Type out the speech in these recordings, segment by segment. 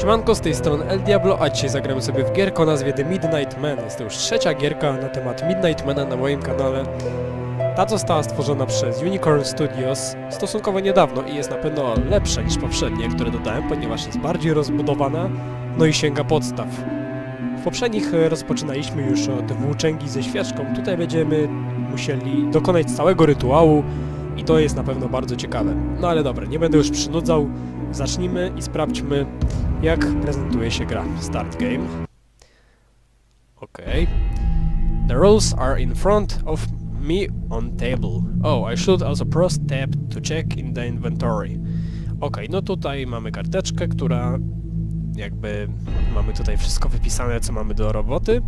Siemanko, z tej strony El Diablo, a dzisiaj zagramy sobie w gierkę o nazwie The Midnight Man. Jest to już trzecia gierka na temat Midnight Mana na moim kanale. Ta została stworzona przez Unicorn Studios stosunkowo niedawno i jest na pewno lepsza niż poprzednie, które dodałem, ponieważ jest bardziej rozbudowana, no i sięga podstaw. W poprzednich e, rozpoczynaliśmy już od włóczęgi ze świeczką, tutaj będziemy musieli dokonać całego rytuału i to jest na pewno bardzo ciekawe. No ale dobra, nie będę już przynudzał, zacznijmy i sprawdźmy jak prezentuje się gra. Start game. Okay. The rules are in front of me on table. Oh, I should also press tab to check in the inventory. Ok, no tutaj mamy karteczkę, która jakby mamy tutaj wszystko wypisane, co mamy do roboty.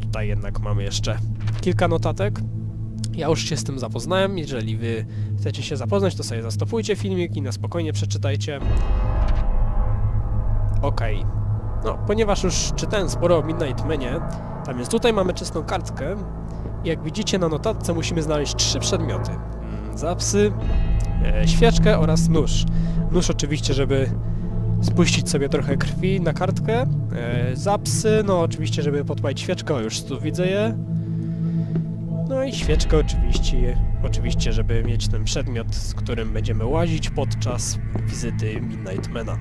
Tutaj jednak mamy jeszcze kilka notatek. Ja już się z tym zapoznałem. Jeżeli wy chcecie się zapoznać, to sobie zastopujcie filmik i na spokojnie przeczytajcie. Okej. No, ponieważ już czytałem sporo o Midnight Manie, tam jest tutaj mamy czystą kartkę i jak widzicie na notatce musimy znaleźć trzy przedmioty. Mm, Zapsy, e, świeczkę oraz nóż. Nóż oczywiście, żeby spuścić sobie trochę krwi na kartkę. E, zapsy, no oczywiście, żeby podpalić świeczkę, o już tu widzę je. No i świeczkę oczywiście, oczywiście, żeby mieć ten przedmiot, z którym będziemy łazić podczas wizyty Midnight Mana.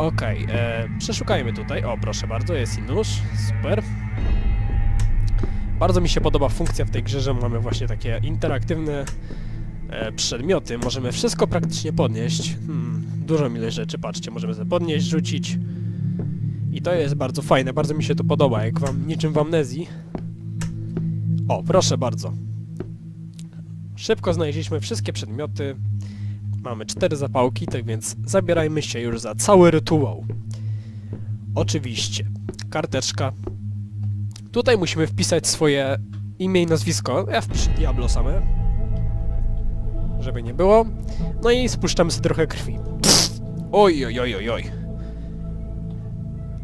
Okej, e, przeszukajmy tutaj. O, proszę bardzo, jest i nóż. Super. Bardzo mi się podoba funkcja w tej grze, że mamy właśnie takie interaktywne e, przedmioty. Możemy wszystko praktycznie podnieść. Hmm, dużo mile rzeczy, patrzcie, możemy sobie podnieść, rzucić. I to jest bardzo fajne, bardzo mi się to podoba, jak wam niczym w amnezji. O, proszę bardzo. Szybko znaleźliśmy wszystkie przedmioty. Mamy cztery zapałki, tak więc zabierajmy się już za cały rytuał. Oczywiście, karteczka. Tutaj musimy wpisać swoje imię i nazwisko. Ja wpiszę Diablo same. Żeby nie było. No i spuszczamy sobie trochę krwi. Pff. Oj, oj, oj, oj, oj.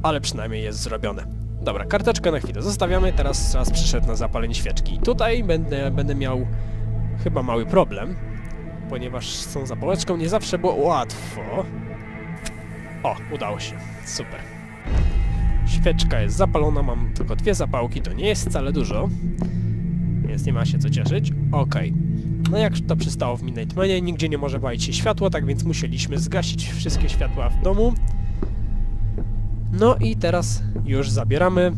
Ale przynajmniej jest zrobione. Dobra, karteczkę na chwilę zostawiamy, teraz czas przyszedł na zapalenie świeczki. Tutaj będę, będę miał chyba mały problem ponieważ z tą zapałeczką nie zawsze było łatwo. O, udało się. Super. Świeczka jest zapalona, mam tylko dwie zapałki, to nie jest wcale dużo. Więc nie ma się co cieszyć. Okej. No jak to przystało w Midnight Manie, nigdzie nie może palić się światło, tak więc musieliśmy zgasić wszystkie światła w domu. No i teraz już zabieramy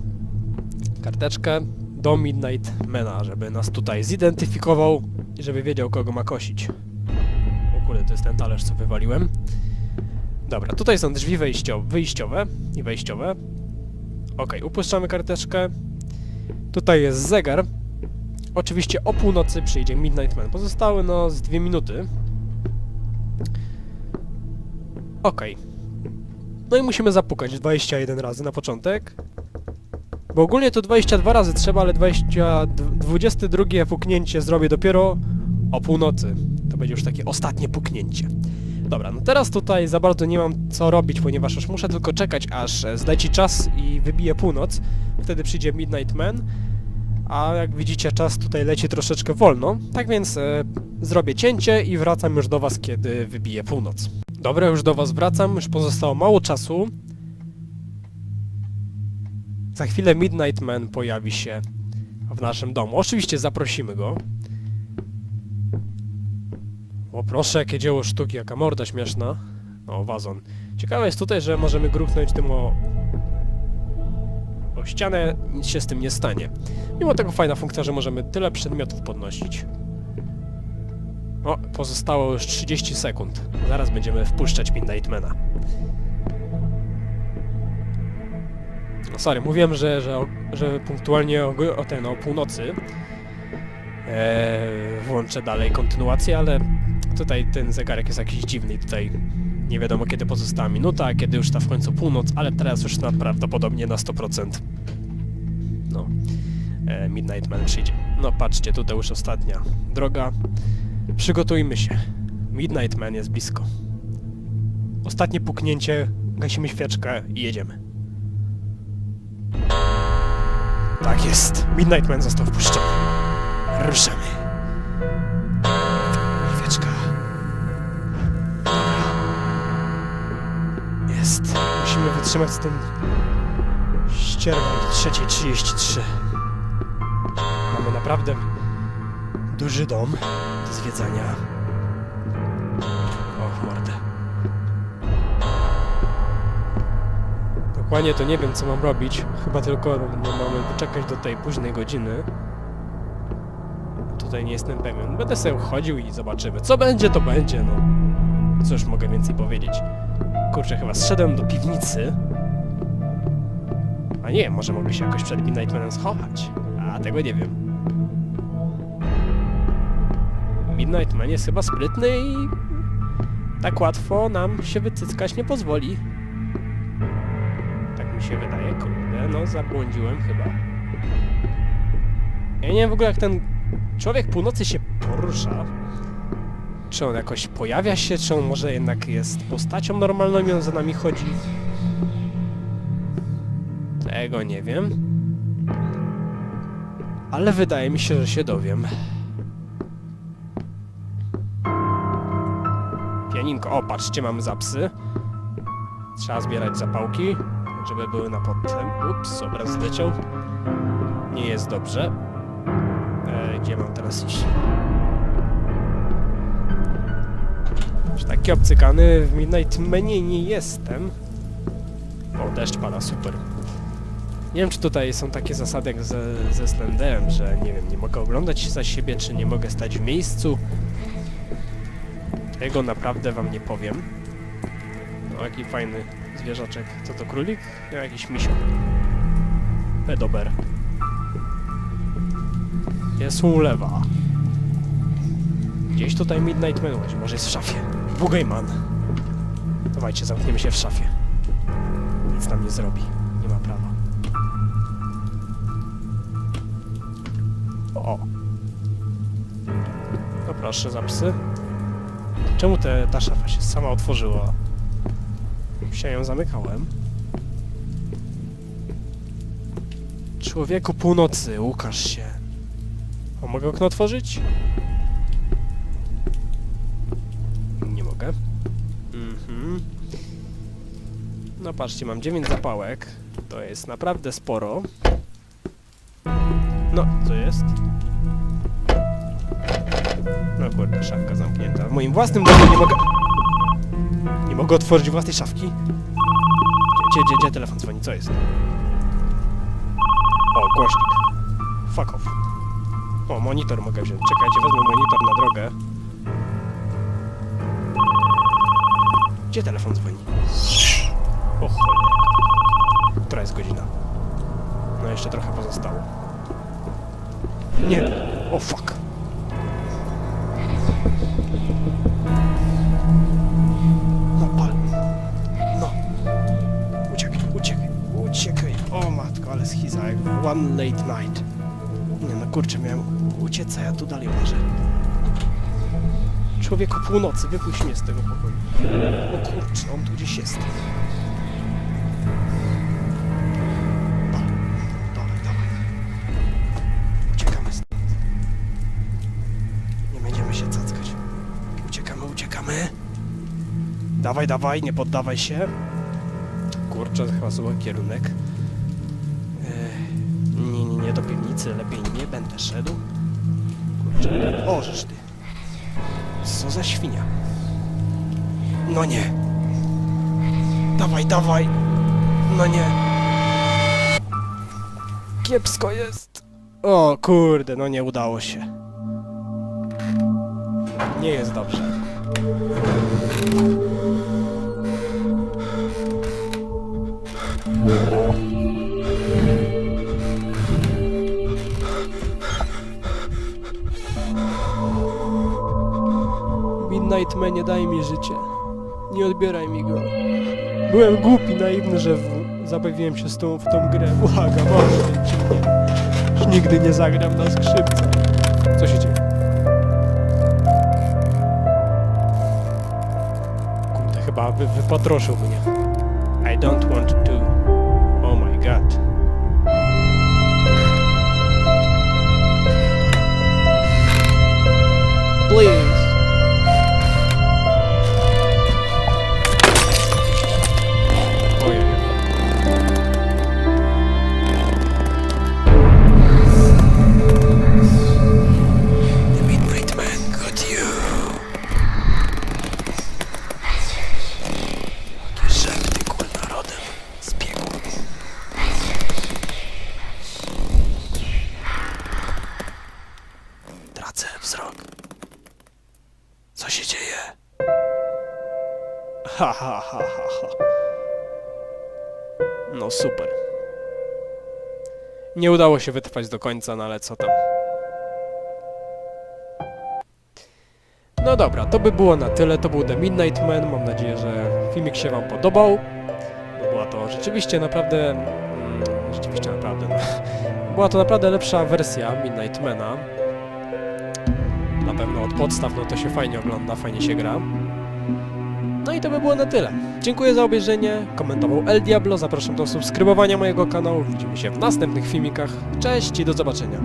karteczkę do Midnight Mana, żeby nas tutaj zidentyfikował i żeby wiedział, kogo ma kosić. To jest ten talerz, co wywaliłem. Dobra, tutaj są drzwi wejścio wyjściowe i wejściowe. Ok, upuszczamy karteczkę. Tutaj jest zegar. Oczywiście o północy przyjdzie Midnight Man. Pozostały no z dwie minuty. Ok. No i musimy zapukać 21 razy na początek. Bo ogólnie to 22 razy trzeba, ale 20, 22 puknięcie zrobię dopiero o północy. Będzie już takie ostatnie puknięcie. Dobra, no teraz tutaj za bardzo nie mam co robić, ponieważ już muszę tylko czekać, aż e, zleci czas i wybije północ. Wtedy przyjdzie Midnight Man. A jak widzicie, czas tutaj leci troszeczkę wolno. Tak więc e, zrobię cięcie i wracam już do Was, kiedy wybije północ. Dobra, już do Was wracam, już pozostało mało czasu. Za chwilę Midnight Man pojawi się w naszym domu. Oczywiście zaprosimy go. O proszę, jakie dzieło sztuki, jaka morda śmieszna. O, wazon. Ciekawe jest tutaj, że możemy gruchnąć tym o... o ścianę, nic się z tym nie stanie. Mimo tego fajna funkcja, że możemy tyle przedmiotów podnosić. O, pozostało już 30 sekund. Zaraz będziemy wpuszczać Midnightmana. No sorry, mówiłem, że, że, że punktualnie o, o ten, o północy e, włączę dalej kontynuację, ale tutaj ten zegarek jest jakiś dziwny i tutaj nie wiadomo kiedy pozostała minuta, kiedy już ta w końcu północ, ale teraz już na, prawdopodobnie na 100%. No, e, Midnight Man przyjdzie. No patrzcie, tutaj już ostatnia droga. Przygotujmy się. Midnight Man jest blisko. Ostatnie puknięcie, gasimy świeczkę i jedziemy. Tak jest. Midnight Man został wpuszczony. Ruszamy. Musimy wytrzymać z tym ścierwem do 3.33. Mamy naprawdę duży dom do zwiedzania. O, mordę. Dokładnie to nie wiem, co mam robić. Chyba tylko no, mamy poczekać do tej późnej godziny. Tutaj nie jestem pewien. Będę sobie chodził i zobaczymy. Co będzie, to będzie, no. Cóż mogę więcej powiedzieć. Kurczę, chyba zszedłem do piwnicy. A nie, może mogę się jakoś przed Midnight Manem schować. A tego nie wiem. Midnight Man jest chyba sprytny i tak łatwo nam się wycyckać nie pozwoli. Tak mi się wydaje, kurde, no zabłądziłem chyba. Ja nie wiem w ogóle jak ten człowiek północy się porusza. Czy on jakoś pojawia się, czy on może jednak jest postacią normalną i on za nami chodzi? Tego nie wiem. Ale wydaje mi się, że się dowiem. Pianinko. O, patrzcie, mamy zapsy. Trzeba zbierać zapałki, żeby były na potem. Ups, obraz zleciał. Nie jest dobrze. E, gdzie mam teraz iść? Już taki obcykany w Midnight Manie nie jestem. O, deszcz pada, super. Nie wiem, czy tutaj są takie zasady jak ze, ze Slenderem, że nie wiem, nie mogę oglądać za siebie, czy nie mogę stać w miejscu. Tego naprawdę wam nie powiem. No, jaki fajny zwierzaczek. Co to, królik? No, jakiś misio. Pedober. Jest ulewa. Gdzieś tutaj Midnight Man łazi, może jest w szafie. Bugajman. Dawajcie, zamkniemy się w szafie. Nic nam nie zrobi. Nie ma prawa. O. No proszę, zapsy. Czemu te, ta szafa się sama otworzyła? Się ją zamykałem. Człowieku północy, ukaż się. O, mogę okno otworzyć? No patrzcie, mam 9 zapałek. To jest naprawdę sporo. No, co jest? No kurde, szafka zamknięta. W moim własnym domu nie mogę... Nie mogę otworzyć własnej szafki? Gdzie, gdzie, gdzie telefon dzwoni? Co jest? O, głośnik. Fuck off. O, monitor mogę wziąć. Czekajcie, wezmę monitor na drogę. Gdzie telefon dzwoni? O cholera. Która jest godzina? No jeszcze trochę pozostało. Nie. O fuck. No pal. No. Uciekaj, uciekaj, uciekaj. O matko, ale schiza jak One Late Night. Nie no kurczę, miałem uciec, a ja tu dalej łażę. Człowieku północy, wypuść mnie z tego pokoju. O kurczę, on tu gdzieś jest. Dawaj, dawaj, nie poddawaj się. Kurczę, chyba zły kierunek. Ech, Nie, nie, nie do piwnicy, lepiej nie będę szedł. Kurczę, o, żeż ty. Co za świnia. No nie. Dawaj, dawaj. No nie. Kiepsko jest. O kurde, no nie udało się. Nie jest dobrze. Midnight Man, nie daj mi życie. Nie odbieraj mi go. Byłem głupi, naiwny, że w... zabawiłem się z tą, w tą grę. Błagam, odejdź mnie. Już nigdy nie zagram na skrzypce. Co się dzieje? Chyba wy, wypatroszył mnie. I don't want to. Oh my god. Please. Co się dzieje? Ha, ha, ha, ha, ha. No super. Nie udało się wytrwać do końca, no ale co tam. No dobra, to by było na tyle. To był The Midnight Man. Mam nadzieję, że filmik się Wam podobał. Była to rzeczywiście naprawdę... Mm, rzeczywiście naprawdę... No. Była to naprawdę lepsza wersja Midnight Mana. Na pewno od podstaw no to się fajnie ogląda, fajnie się gra. No i to by było na tyle. Dziękuję za obejrzenie. Komentował El Diablo. Zapraszam do subskrybowania mojego kanału. Widzimy się w następnych filmikach. Cześć i do zobaczenia.